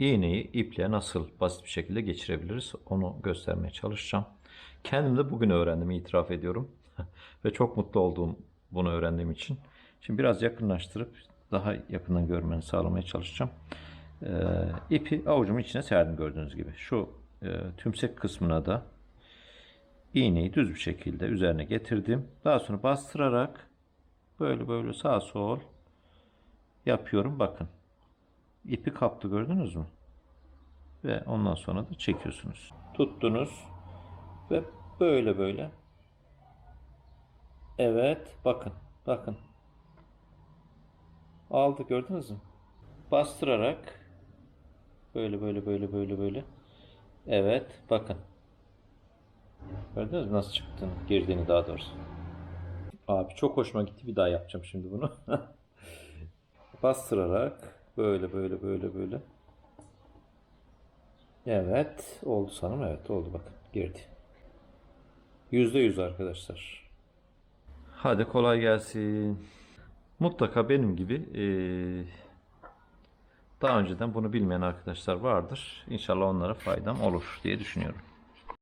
iğneyi iple nasıl basit bir şekilde geçirebiliriz onu göstermeye çalışacağım. Kendim de bugün öğrendim itiraf ediyorum. Ve çok mutlu oldum bunu öğrendiğim için. Şimdi biraz yakınlaştırıp daha yakından görmeni sağlamaya çalışacağım. Ee, ipi avucumun içine serdim gördüğünüz gibi. Şu e, tümsek kısmına da iğneyi düz bir şekilde üzerine getirdim. Daha sonra bastırarak böyle böyle sağ sol yapıyorum. Bakın. İpi kaptı gördünüz mü? Ve ondan sonra da çekiyorsunuz. Tuttunuz ve böyle böyle. Evet, bakın, bakın. Aldı gördünüz mü? Bastırarak böyle böyle böyle böyle böyle. Evet, bakın. Gördünüz mü nasıl çıktığını, girdiğini daha doğrusu. Abi çok hoşuma gitti. Bir daha yapacağım şimdi bunu. Bastırarak böyle böyle böyle böyle. Evet, oldu sanırım. Evet, oldu bakın. Girdi. Yüzde yüz arkadaşlar. Hadi kolay gelsin. Mutlaka benim gibi eee, daha önceden bunu bilmeyen arkadaşlar vardır. İnşallah onlara faydam olur diye düşünüyorum.